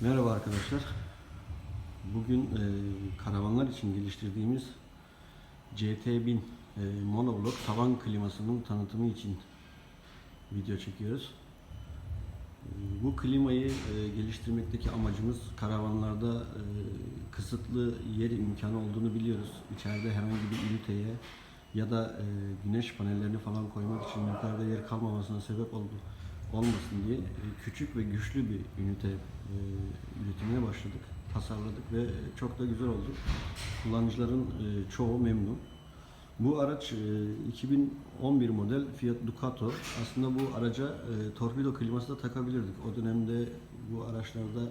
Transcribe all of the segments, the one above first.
Merhaba arkadaşlar. Bugün e, karavanlar için geliştirdiğimiz CT1000 e, monoblok tavan klimasının tanıtımı için video çekiyoruz. E, bu klimayı e, geliştirmekteki amacımız karavanlarda e, kısıtlı yer imkanı olduğunu biliyoruz. İçeride herhangi bir üniteye ya da e, güneş panellerini falan koymak için yukarıda yer kalmamasına sebep oldu olmasın diye e, küçük ve güçlü bir ünite e, üretimine başladık, tasarladık ve çok da güzel oldu. Kullanıcıların e, çoğu memnun. Bu araç e, 2011 model Fiat Ducato. Aslında bu araca torpido kliması da takabilirdik. O dönemde bu araçlarda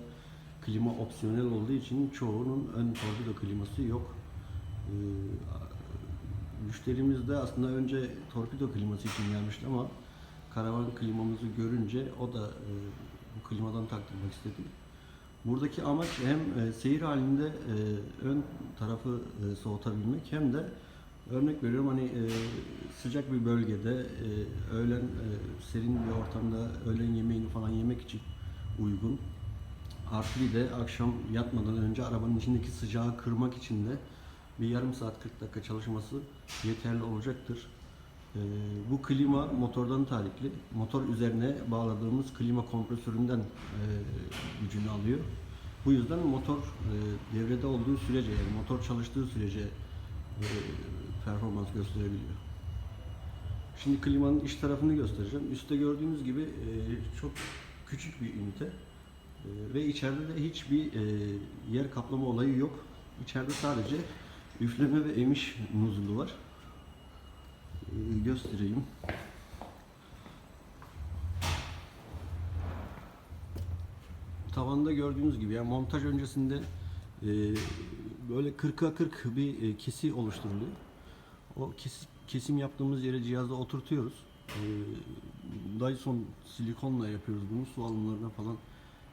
klima opsiyonel olduğu için çoğunun ön torpido kliması yok. Müşterimiz de aslında önce torpido kliması için gelmişti ama karavan klimamızı görünce o da e, bu klimadan taktırmak istedi. Buradaki amaç hem e, seyir halinde e, ön tarafı soğutabilmek hem de örnek veriyorum hani sıcak bir bölgede öğlen serin bir ortamda öğlen yemeğini falan yemek için uygun. Artı bir de akşam yatmadan önce arabanın içindeki sıcağı kırmak için de bir yarım saat 40 dakika çalışması yeterli olacaktır. Ee, bu klima motordan tarihli. Motor üzerine bağladığımız klima kompresöründen e, gücünü alıyor. Bu yüzden motor e, devrede olduğu sürece, yani motor çalıştığı sürece e, performans gösterebiliyor. Şimdi klimanın iç tarafını göstereceğim. Üstte gördüğünüz gibi çok küçük bir ünite. Ve içeride de hiçbir yer kaplama olayı yok. İçeride sadece üfleme ve emiş nuzulu var. E, göstereyim. Tavanda gördüğünüz gibi yani montaj öncesinde e, böyle 40'a 40 bir e, kesi oluşturuluyor. O kes- kesim yaptığımız yere cihazda oturtuyoruz. E, Dyson silikonla yapıyoruz bunu su alımlarına falan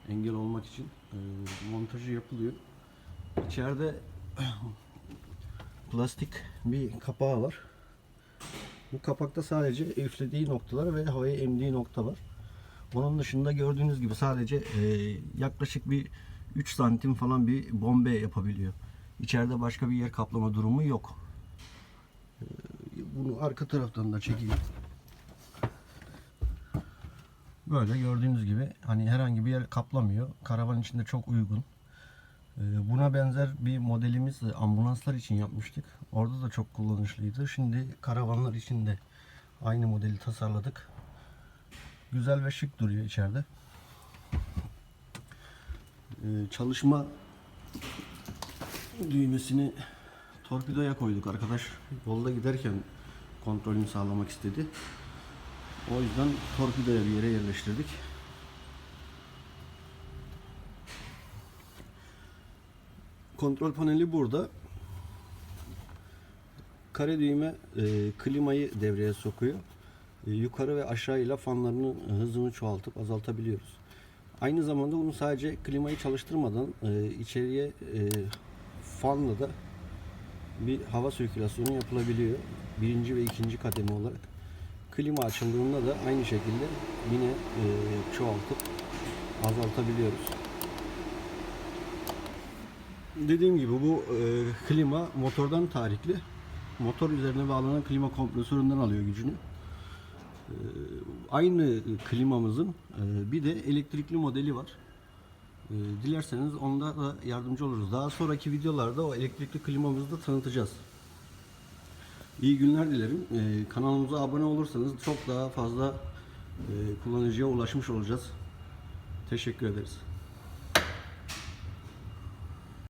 engel olmak için e, montajı yapılıyor. İçeride plastik bir kapağı var. Bu kapakta sadece üflediği noktalar ve havayı emdiği nokta var. Onun dışında gördüğünüz gibi sadece e, yaklaşık bir 3 santim falan bir bombe yapabiliyor. İçeride başka bir yer kaplama durumu yok. E, bunu arka taraftan da çekeyim. Böyle gördüğünüz gibi hani herhangi bir yer kaplamıyor. Karavan içinde çok uygun. Ee, Buna benzer bir modelimiz de ambulanslar için yapmıştık. Orada da çok kullanışlıydı. Şimdi karavanlar için de aynı modeli tasarladık. Güzel ve şık duruyor içeride. Ee, Çalışma düğmesini torpidoya koyduk. Arkadaş yolda giderken kontrolünü sağlamak istedi. O yüzden torpidoya bir yere yerleştirdik. Kontrol paneli burada. Kare düğme e, klimayı devreye sokuyor. E, yukarı ve aşağıyla fanlarının hızını çoğaltıp azaltabiliyoruz. Aynı zamanda bunu sadece klimayı çalıştırmadan e, içeriye e, fanla da bir hava sirkülasyonu yapılabiliyor. Birinci ve ikinci kademe olarak. Klima açıldığında da aynı şekilde yine e, çoğaltıp azaltabiliyoruz. Dediğim gibi bu e, klima motordan tarihli. Motor üzerine bağlanan klima kompresöründen alıyor gücünü. E, aynı klimamızın e, bir de elektrikli modeli var. E, dilerseniz onda da yardımcı oluruz. Daha sonraki videolarda o elektrikli klimamızı da tanıtacağız. İyi günler dilerim. E, kanalımıza abone olursanız çok daha fazla e, kullanıcıya ulaşmış olacağız. Teşekkür ederiz.